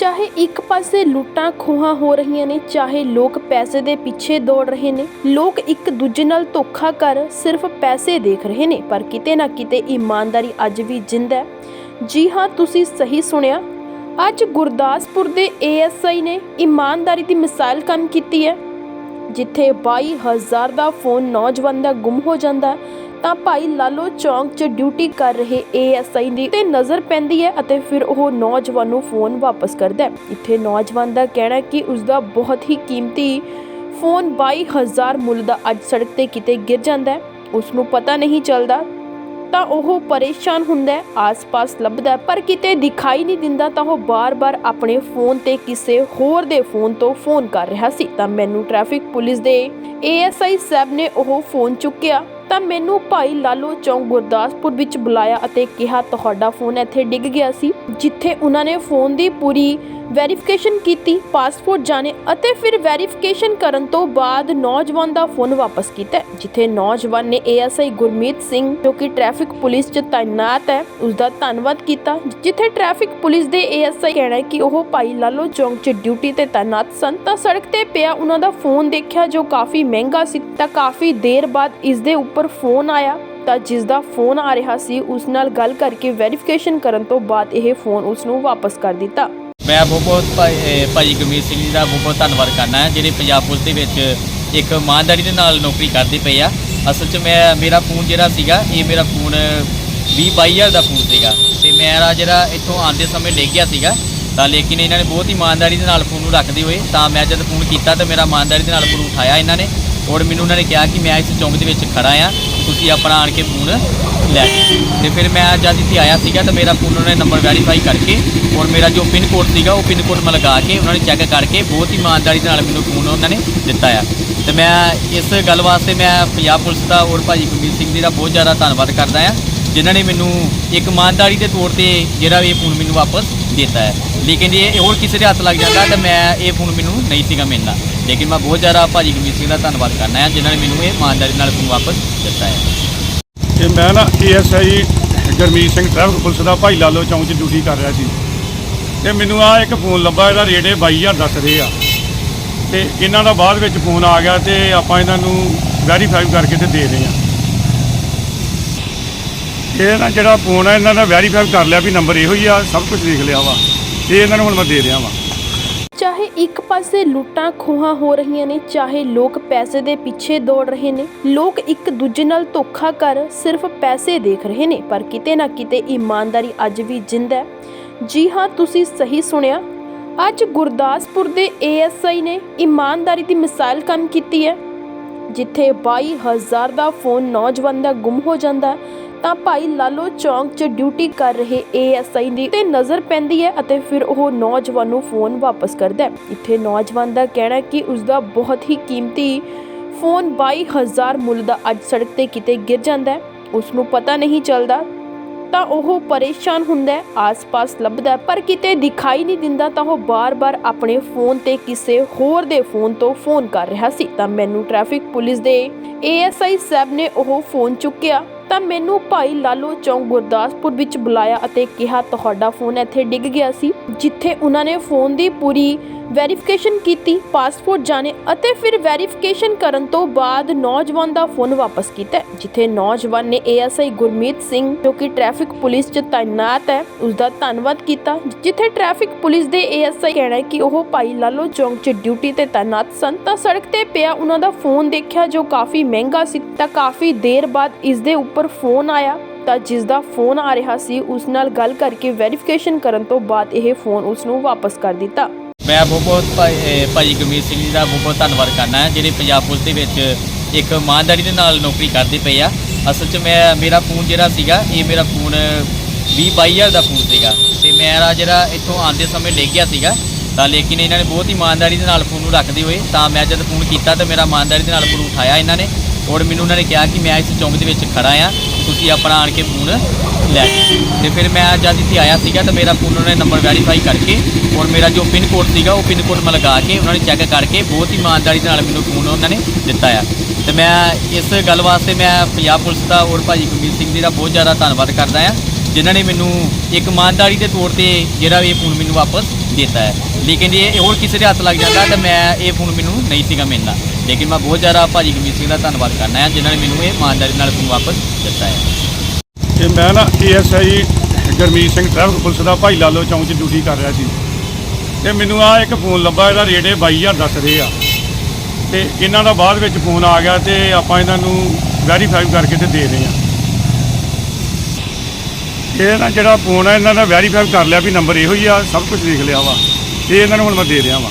ਚਾਹੇ ਇੱਕ ਪਾਸੇ ਲੁੱਟਾਂ ਖੋਹਾਂ ਹੋ ਰਹੀਆਂ ਨੇ, ਚਾਹੇ ਲੋਕ ਪੈਸੇ ਦੇ ਪਿੱਛੇ ਦੌੜ ਰਹੇ ਨੇ, ਲੋਕ ਇੱਕ ਦੂਜੇ ਨਾਲ ਧੋਖਾ ਕਰ ਸਿਰਫ ਪੈਸੇ ਦੇਖ ਰਹੇ ਨੇ, ਪਰ ਕਿਤੇ ਨਾ ਕਿਤੇ ਇਮਾਨਦਾਰੀ ਅੱਜ ਵੀ ਜਿੰਦਾ ਹੈ। ਜੀ ਹਾਂ, ਤੁਸੀਂ ਸਹੀ ਸੁਣਿਆ। ਅੱਜ ਗੁਰਦਾਸਪੁਰ ਦੇ ਏਐਸਆਈ ਨੇ ਇਮਾਨਦਾਰੀ ਦੀ ਮਿਸਾਲ ਕਾਇਮ ਕੀਤੀ ਹੈ। ਜਿੱਥੇ 22000 ਦਾ ਫੋਨ ਨੌਜਵਾਨ ਦਾ ਗੁੰਮ ਹੋ ਜਾਂਦਾ ਤਾਂ ਭਾਈ ਲਾਲੋ ਚੌਂਕ 'ਚ ਡਿਊਟੀ ਕਰ ਰਹੇ ਏਐਸਆਈ ਦੀ ਤੇ ਨਜ਼ਰ ਪੈਂਦੀ ਹੈ ਅਤੇ ਫਿਰ ਉਹ ਨੌਜਵਾਨ ਨੂੰ ਫੋਨ ਵਾਪਸ ਕਰਦਾ ਹੈ। ਇੱਥੇ ਨੌਜਵਾਨ ਦਾ ਕਹਿਣਾ ਕਿ ਉਸ ਦਾ ਬਹੁਤ ਹੀ ਕੀਮਤੀ ਫੋਨ 22000 ਮੁੱਲ ਦਾ ਅੱਜ ਸੜਕ ਤੇ ਕਿਤੇ ਗਿਰ ਜਾਂਦਾ ਹੈ। ਉਸ ਨੂੰ ਪਤਾ ਨਹੀਂ ਚੱਲਦਾ ਤਾਂ ਉਹ ਪਰੇਸ਼ਾਨ ਹੁੰਦਾ ਹੈ, ਆਸ-ਪਾਸ ਲੱਭਦਾ ਪਰ ਕਿਤੇ ਦਿਖਾਈ ਨਹੀਂ ਦਿੰਦਾ ਤਾਂ ਉਹ ਬਾਰ-ਬਾਰ ਆਪਣੇ ਫੋਨ ਤੇ ਕਿਸੇ ਹੋਰ ਦੇ ਫੋਨ ਤੋਂ ਫੋਨ ਕਰ ਰਿਹਾ ਸੀ। ਤਾਂ ਮੈਨੂੰ ਟ੍ਰੈਫਿਕ ਪੁਲਿਸ ਦੇ ਏਐਸਆਈ ਸਾਹਿਬ ਨੇ ਉਹ ਫੋਨ ਚੁੱਕਿਆ। ਤਾਂ ਮੈਨੂੰ ਭਾਈ ਲਾਲੋ ਚੌਂਕ ਗੁਰਦਾਸਪੁਰ ਵਿੱਚ ਬੁਲਾਇਆ ਅਤੇ ਕਿਹਾ, ਤੁਹਾਡਾ ਫੋਨ ਇੱਥੇ ਡਿੱਗ ਗਿਆ ਸੀ। ਜਿੱਥੇ ਉਹਨਾਂ ਨੇ ਫੋਨ ਦੀ ਪੂਰੀ ਵੈਰੀਫਿਕੇਸ਼ਨ ਕੀਤੀ, ਪਾਸਪੋਰਟ ਜਾਣੇ ਅਤੇ ਫਿਰ ਵੈਰੀਫਿਕੇਸ਼ਨ ਕਰਨ ਤੋਂ ਬਾਅਦ ਨੌਜਵਾਨ ਦਾ ਫੋਨ ਵਾਪਸ ਕੀਤਾ ਜਿੱਥੇ ਨੌਜਵਾਨ ਨੇ ਏਐਸਆਈ ਗੁਰਮੀਤ ਸਿੰਘ, ਜੋ ਕਿ ਟ੍ਰੈਫਿਕ ਪੁਲਿਸ 'ਚ ਤਾਇਨਾਤ ਹੈ ਉਸ ਦਾ ਧੰਨਵਾਦ ਕੀਤਾ, ਜਿੱਥੇ ਟ੍ਰੈਫਿਕ ਪੁਲਿਸ ਦੇ ਏਐਸਆਈ ਕਹਿਣਾ ਹੈ ਕਿ ਉਹ ਭਾਈ ਲਾਲੋ ਚੌਂਕ 'ਚ ਡਿਊਟੀ ਤੇ ਤਾਇਨਾਤ ਸਨ, ਤਾਂ ਸੜਕ ਤੇ ਪਿਆ ਉਹਨਾਂ ਦਾ ਫੋਨ ਦੇਖਿਆ, ਜੋ ਕਾਫੀ ਮਹਿੰਗਾ ਸੀ, ਤਾਂ ਕਾਫੀ ਦੇਰ ਬਾਅਦ ਇਸ ਦੇ ਉੱਪਰ ਫੋਨ ਆਇਆ, ਤਾਂ ਜਿਸ ਦਾ ਫੋਨ ਆ ਰਿਹਾ ਸੀ, ਉਸ ਨਾਲ ਗੱਲ ਕਰਕੇ ਵੈਰੀਫਿਕੇਸ਼ਨ ਕਰਨ ਤੋਂ ਬਾਅਦ ਇਹ ਫੋਨ ਉਸ ਨੂੰ ਵਾਪਸ ਕਰ ਦਿੱਤਾ। ਮੈਂ ਬਹੁਤ ਬਹੁਤ ਭਾਈ, ਅਹ, ਭਾਈ ਗੁਰਮੀਤ ਸਿੰਘ ਜੀ ਦਾ ਬਹੁਤ ਬਹੁਤ ਧੰਨਵਾਦ ਕਰਨਾ ਹੈ, ਜਿਹੜੇ ਪੰਜਾਬ ਪੁਲਿਸ ਦੇ ਵਿੱਚ ਇੱਕ ਇਮਾਨਦਾਰੀ ਦੇ ਨਾਲ ਨੌਕਰੀ ਕਰਦੇ ਪਏ ਆ। ਅਸਲ 'ਚ ਮੈਂ, ਮੇਰਾ ਫੋਨ ਜਿਹੜਾ ਸੀਗਾ, ਇਹ ਮੇਰਾ ਫੋਨ 20 22000 ਦਾ ਫੋਨ ਸੀਗਾ। ਤੇ ਮੇਰਾ ਜਿਹੜਾ ਇੱਥੋਂ ਆਉਂਦੇ ਸਮੇਂ ਡਿੱਗ ਗਿਆ ਸੀਗਾ, ਤਾਂ ਲੇਕਿਨ ਇਹਨਾਂ ਨੇ ਬਹੁਤ ਇਮਾਨਦਾਰੀ ਦੇ ਨਾਲ ਫੋਨ ਨੂੰ ਰੱਖਦੇ ਹੋਏ, ਤਾਂ ਮੈਂ ਜਦ ਫੋਨ ਕੀਤਾ ਤਾਂ ਮੇਰਾ ਇਮਾਨਦਾਰੀ ਦੇ ਨਾਲ ਫੋਨ ਉਠਾਇਆ ਇਹਨਾਂ ਨੇ, ਔਰ ਮੈਨੂੰ ਉਹਨਾਂ ਨੇ ਕਿਹਾ ਕਿ ਮੈਂ ਇਸ ਚੌਂਕ ਦੇ ਵਿੱਚ ਖੜਾ ਆ। ਤੁਸੀਂ ਆਪਣਾ ਆਣ ਕੇ ਫੋਨ ਲੈ ਜਾਓ ਤੇ ਫਿਰ ਮੈਂ ਜਦ ਇੱਥੇ ਆਇਆ ਸੀਗਾ ਤਾਂ ਮੇਰਾ ਫੋਨ ਉਹਨਾਂ ਨੇ ਨੰਬਰ ਵੈਰੀਫਾਈ ਕਰਕੇ ਔਰ ਮੇਰਾ ਜੋ ਪਿਨ ਕੋਡ ਸੀਗਾ ਉਹ ਪਿਨ ਕੋਡ ਮੈਂ ਲਗਾ ਕੇ ਉਹਨਾਂ ਨੇ ਚੈੱਕ ਕਰਕੇ ਬਹੁਤ ਹੀ ਇਮਾਨਦਾਰੀ ਨਾਲ ਮੈਨੂੰ ਫੋਨ ਉਹਨਾਂ ਨੇ ਦਿੱਤਾ ਆ। ਤੇ ਮੈਂ ਇਸ ਗੱਲ ਵਾਸਤੇ ਮੈਂ ਪੰਜਾਬ ਪੁਲਿਸ ਦਾ ਔਰ ਭਾਜੀ ਗੁਰਮੀਤ ਸਿੰਘ ਜੀ ਦਾ ਬਹੁਤ ਜ਼ਿਆਦਾ ਧੰਨਵਾਦ ਕਰਦਾ ਆ। ਜਿਨ੍ਹਾਂ ਨੇ ਮੈਨੂੰ ਇੱਕ ਇਮਾਨਦਾਰੀ ਦੇ ਤੌਰ ਤੇ ਜਿਹੜਾ ਇਹ ਫੋਨ ਮੈਨੂੰ ਵਾਪਸ ਦਿੱਤਾ ਹੈ। ਲੇਕਿਨ ਜੇ ਇਹ ਹੋਰ ਕਿਸੇ ਦੇ ਹੱਥ ਲੱਗ ਜਾਂਦਾ ਤਾਂ ਮੈਂ ਇਹ ਫੋਨ ਮੈਨੂੰ ਨਹੀਂ ਸੀਗਾ ਮਿਲਣਾ। ਲੇਕਿਨ ਮੈਂ ਬਹੁਤ ਜ਼ਿਆਦਾ ਭਾਜੀ ਗੁਰਮੀਤ ਸਿੰਘ ਦਾ ਧੰਨਵਾਦ ਕਰਨਾ ਹੈ, ਜਿਨ੍ਹਾਂ ਨੇ ਮੈਨੂੰ ਇਹ ਇਮਾਨਦਾਰੀ ਨਾਲ ਫੋਨ ਵਾਪਸ ਦਿੱਤਾ ਹੈ। ਤੇ ਮੈਂ ਨਾ ASI Gurmeet Singh traffic police ਦਾ ਭਾਈ ਲਾਲੋ ਚੌਂਕ 'ਚ ਡਿਊਟੀ ਕਰ ਰਿਹਾ ਸੀ। ਤੇ ਮੈਨੂੰ ਆ ਇੱਕ ਫੋਨ ਲੱਭਾ, ਇਹਦਾ ਰੇਟ ਇਹ 22000 ਦੱਸ ਰਹੇ ਆ। ਤੇ ਇਹਨਾਂ ਦਾ ਬਾਅਦ ਵਿੱਚ ਫੋਨ ਆ ਗਿਆ ਤੇ ਆਪਾਂ ਇਹਨਾਂ ਨੂੰ ਵੈਰੀਫਾਈ ਕਰਕੇ ਤੇ ਦੇ ਰਹੇ ਆ। ਇਹ ਨਾ ਜਿਹੜਾ ਫੋਨ ਆ, ਇਹਨਾਂ ਦਾ ਵੈਰੀਫਾਈ ਕਰ ਲਿਆ ਵੀ ਨੰਬਰ ਇਹੋ ਹੀ ਆ, ਸਭ ਕੁਝ ਦੇਖ ਲਿਆ ਵਾ। ਤੇ ਇਹਨਾਂ ਨੂੰ ਹੁਣ ਮੈਂ ਦੇ ਰਿਹਾ ਵਾ। ਚਾਹੇ ਇੱਕ ਪਾਸੇ ਲੁੱਟਾਂ ਖੋਹਾਂ ਹੋ ਰਹੀਆਂ ਨੇ, ਚਾਹੇ ਲੋਕ ਪੈਸੇ ਦੇ ਪਿੱਛੇ ਦੌੜ ਰਹੇ ਨੇ, ਲੋਕ ਇੱਕ ਦੂਜੇ ਨਾਲ ਧੋਖਾ ਕਰ ਸਿਰਫ ਪੈਸੇ ਦੇਖ ਰਹੇ ਨੇ, ਪਰ ਕਿਤੇ ਨਾ ਕਿਤੇ ਇਮਾਨਦਾਰੀ ਅੱਜ ਵੀ ਜਿੰਦਾ ਹੈ। ਜੀ ਹਾਂ, ਤੁਸੀਂ ਸਹੀ ਸੁਣਿਆ। ਅੱਜ ਗੁਰਦਾਸਪੁਰ ਦੇ ਏਐਸਆਈ ਨੇ ਇਮਾਨਦਾਰੀ ਦੀ ਮਿਸਾਲ ਕਾਇਮ ਕੀਤੀ ਹੈ। ਜਿੱਥੇ 22000 ਦਾ ਫੋਨ ਨੌਜਵਾਨ ਦਾ ਗੁੰਮ ਹੋ ਜਾਂਦਾ ਤਾਂ ਭਾਈ ਲਾਲੋ ਚੌਂਕ 'ਚ ਡਿਊਟੀ ਕਰ ਰਹੇ ਏਐਸਆਈ ਦੀ ਤੇ ਨਜ਼ਰ ਪੈਂਦੀ ਹੈ ਅਤੇ ਫਿਰ ਉਹ ਨੌਜਵਾਨ ਨੂੰ ਫੋਨ ਵਾਪਸ ਕਰਦਾ ਹੈ। ਇੱਥੇ ਨੌਜਵਾਨ ਦਾ ਕਹਿਣਾ ਕਿ ਉਸ ਦਾ ਬਹੁਤ ਹੀ ਕੀਮਤੀ ਫੋਨ 22000 ਮੁੱਲ ਦਾ ਅੱਜ ਸੜਕ ਤੇ ਕਿਤੇ ਗਿਰ ਜਾਂਦਾ ਹੈ। ਉਸ ਨੂੰ ਪਤਾ ਨਹੀਂ ਚੱਲਦਾ ਤਾਂ ਉਹ ਪਰੇਸ਼ਾਨ ਹੁੰਦਾ ਹੈ। ਆਸ-ਪਾਸ ਲੱਭਦਾ ਪਰ ਕਿਤੇ ਦਿਖਾਈ ਨਹੀਂ ਦਿੰਦਾ ਤਾਂ ਉਹ ਬਾਰ-ਬਾਰ ਆਪਣੇ ਫੋਨ ਤੇ ਕਿਸੇ ਹੋਰ ਦੇ ਫੋਨ ਤੋਂ ਫੋਨ ਕਰ ਰਿਹਾ ਸੀ। ਤਾਂ ਮੈਨੂੰ ਟ੍ਰੈਫਿਕ ਪੁਲਿਸ ਦੇ ਏਐਸਆਈ ਸਾਹਿਬ ਨੇ ਉਹ ਫੋਨ ਚੁੱਕਿਆ। ਤਾਂ ਮੈਨੂੰ ਭਾਈ ਲਾਲੋ ਚੌਂਕ ਗੁਰਦਾਸਪੁਰ ਵਿੱਚ ਬੁਲਾਇਆ ਅਤੇ ਕਿਹਾ, ਤੁਹਾਡਾ ਫੋਨ ਇੱਥੇ ਡਿੱਗ ਗਿਆ ਸੀ, ਜਿੱਥੇ ਉਹਨਾਂ ਨੇ ਫੋਨ ਦੀ ਪੂਰੀ ਵੈਰੀਫਿਕੇਸ਼ਨ ਕੀਤੀ, ਪਾਸਪੋਰਟ ਜਾਣੇ ਅਤੇ ਫਿਰ ਵੈਰੀਫਿਕੇਸ਼ਨ ਕਰਨ ਤੋਂ ਬਾਅਦ ਨੌਜਵਾਨ ਦਾ ਫੋਨ ਵਾਪਸ ਕੀਤਾ ਜਿੱਥੇ ਨੌਜਵਾਨ ਨੇ ਏਐਸਆਈ ਗੁਰਮੀਤ ਸਿੰਘ, ਜੋ ਕਿ ਟ੍ਰੈਫਿਕ ਪੁਲਿਸ 'ਚ ਤਾਇਨਾਤ ਹੈ ਉਸ ਦਾ ਧੰਨਵਾਦ ਕੀਤਾ, ਜਿੱਥੇ ਟ੍ਰੈਫਿਕ ਪੁਲਿਸ ਦੇ ਏਐਸਆਈ ਕਹਿਣਾ ਹੈ ਕਿ ਉਹ ਭਾਈ ਲਾਲੋ ਚੌਂਕ 'ਚ ਡਿਊਟੀ ਤੇ ਤਾਇਨਾਤ ਸਨ, ਤਾਂ ਸੜਕ ਤੇ ਪਿਆ ਉਹਨਾਂ ਦਾ ਫੋਨ ਦੇਖਿਆ, ਜੋ ਕਾਫੀ ਮਹਿੰਗਾ ਸੀ, ਤਾਂ ਕਾਫੀ ਦੇਰ ਬਾਅਦ ਇਸ ਦੇ ਉੱਪਰ ਫੋਨ ਆਇਆ, ਤਾਂ ਜਿਸ ਦਾ ਫੋਨ ਆ ਰਿਹਾ ਸੀ, ਉਸ ਨਾਲ ਗੱਲ ਕਰਕੇ ਵੈਰੀਫਿਕੇਸ਼ਨ ਕਰਨ ਤੋਂ ਬਾਅਦ ਇਹ ਫੋਨ ਉਸ ਨੂੰ ਵਾਪਸ ਕਰ ਦਿੱਤਾ। ਮੈਂ ਬਹੁਤ ਬਹੁਤ ਭਾਈ, ਅਹ ਭਾਜੀ ਗੁਰਮੀਤ ਸਿੰਘ ਜੀ ਦਾ ਬਹੁਤ ਬਹੁਤ ਧੰਨਵਾਦ ਕਰਨਾ ਹੈ, ਜਿਹੜੇ ਪੰਜਾਬ ਪੁਲਿਸ ਦੇ ਵਿੱਚ ਇੱਕ ਇਮਾਨਦਾਰੀ ਦੇ ਨਾਲ ਨੌਕਰੀ ਕਰਦੇ ਪਏ ਆ। ਅਸਲ 'ਚ ਮੈਂ, ਮੇਰਾ ਫੋਨ ਜਿਹੜਾ ਸੀਗਾ, ਇਹ ਮੇਰਾ ਫੋਨ 20 22000 ਦਾ ਫੋਨ ਸੀਗਾ। ਤੇ ਮੇਰਾ ਜਿਹੜਾ ਇੱਥੋਂ ਆਉਂਦੇ ਸਮੇਂ ਡਿੱਗ ਗਿਆ ਸੀਗਾ, ਤਾਂ ਲੇਕਿਨ ਇਹਨਾਂ ਨੇ ਬਹੁਤ ਹੀ ਇਮਾਨਦਾਰੀ ਦੇ ਨਾਲ ਫੋਨ ਨੂੰ ਰੱਖਦੇ ਹੋਏ, ਤਾਂ ਮੈਂ ਜਦ ਫੋਨ ਕੀਤਾ ਤਾਂ ਮੇਰਾ ਇਮਾਨਦਾਰੀ ਦੇ ਨਾਲ ਫੋਨ ਉਠਾਇਆ ਇਹਨਾਂ ਨੇ। ਔਰ ਮੈਨੂੰ ਉਹਨਾਂ ਨੇ ਕਿਹਾ ਕਿ ਮੈਂ ਇਸ ਚੌਂਕ ਦੇ ਵਿੱਚ ਖੜਾ ਆ। ਤੁਸੀਂ ਆਪਣਾ ਆਣ ਕੇ ਫੋਨ ਲੈ ਜਾਓ ਤੇ ਫਿਰ ਮੈਂ ਜਦ ਇੱਥੇ ਆਇਆ ਸੀਗਾ ਤਾਂ ਮੇਰਾ ਫੋਨ ਉਹਨਾਂ ਨੇ ਨੰਬਰ ਵੈਰੀਫਾਈ ਕਰਕੇ ਔਰ ਮੇਰਾ ਜੋ ਪਿਨ ਕੋਡ ਸੀਗਾ ਉਹ ਪਿਨ ਕੋਡ ਮੈਂ ਲਗਾ ਕੇ ਉਹਨਾਂ ਨੇ ਚੈੱਕ ਕਰਕੇ ਬਹੁਤ ਹੀ ਇਮਾਨਦਾਰੀ ਨਾਲ ਮੈਨੂੰ ਫੋਨ ਉਹਨਾਂ ਨੇ ਦਿੱਤਾ ਆ। ਤੇ ਮੈਂ ਇਸ ਗੱਲ ਵਾਸਤੇ ਮੈਂ ਪੰਜਾਬ ਪੁਲਿਸ ਦਾ ਔਰ ਭਾਜੀ ਗੁਰਮੀਤ ਸਿੰਘ ਜੀ ਦਾ ਬਹੁਤ ਜ਼ਿਆਦਾ ਧੰਨਵਾਦ ਕਰਦਾ ਆ, ਜਿਨ੍ਹਾਂ ਨੇ ਮੈਨੂੰ ਇੱਕ ਇਮਾਨਦਾਰੀ ਦੇ ਤੌਰ ਤੇ ਜਿਹੜਾ ਇਹ ਫੋਨ ਮੈਨੂੰ ਵਾਪਸ ਦਿੱਤਾ ਹੈ ਲੇਕਿਨ ਜੇ ਹੋਰ ਕਿਸੇ ਦੇ ਹੱਥ ਲੱਗ ਜਾਂਦਾ ਤਾਂ ਮੈਂ ਇਹ ਫੋਨ ਮੈਨੂੰ ਨਹੀਂ ਸੀਗਾ ਮਿਲਣਾ। ਲੇਕਿਨ ਮੈਂ ਬਹੁਤ ਜ਼ਿਆਦਾ ਭਾਜੀ ਗੁਰਮੀਤ ਸਿੰਘ ਦਾ ਧੰਨਵਾਦ ਕਰਨਾ ਹੈ, ਜਿਨ੍ਹਾਂ ਨੇ ਮੈਨੂੰ ਇਹ ਇਮਾਨਦਾਰੀ ਨਾਲ ਫੋਨ ਵਾਪਸ ਦਿੱਤਾ ਹੈ। ਤੇ ਮੈਂ ਨਾ ASI Gurmeet Singh traffic police ਦਾ ਭਾਈ ਲਾਲੋ ਚੌਂਕ 'ਚ ਡਿਊਟੀ ਕਰ ਰਿਹਾ ਸੀ। ਤੇ ਮੈਨੂੰ ਆ ਇੱਕ ਫੋਨ ਲੱਭਾ, ਇਹਦਾ ਰੇਟ ਇਹ 22000 ਦੱਸ ਰਹੇ ਆ। ਤੇ ਇਹਨਾਂ ਦਾ ਬਾਅਦ ਵਿੱਚ ਫੋਨ ਆ ਗਿਆ ਤੇ ਆਪਾਂ ਇਹਨਾਂ ਨੂੰ ਵੈਰੀਫਾਈ ਕਰਕੇ ਤੇ ਦੇ ਰਹੇ ਆ। ਇਹ ਨਾ ਜਿਹੜਾ ਫੋਨ ਆ, ਇਹਨਾਂ ਦਾ ਵੈਰੀਫਾਈ ਕਰ ਲਿਆ ਵੀ ਨੰਬਰ ਇਹੋ ਹੀ ਆ, ਸਭ ਕੁਝ ਲਿਖ ਲਿਆ ਵਾ। ਤੇ ਇਹਨਾਂ ਨੂੰ ਹੁਣ ਮੈਂ ਦੇ ਰਿਹਾ ਵਾ।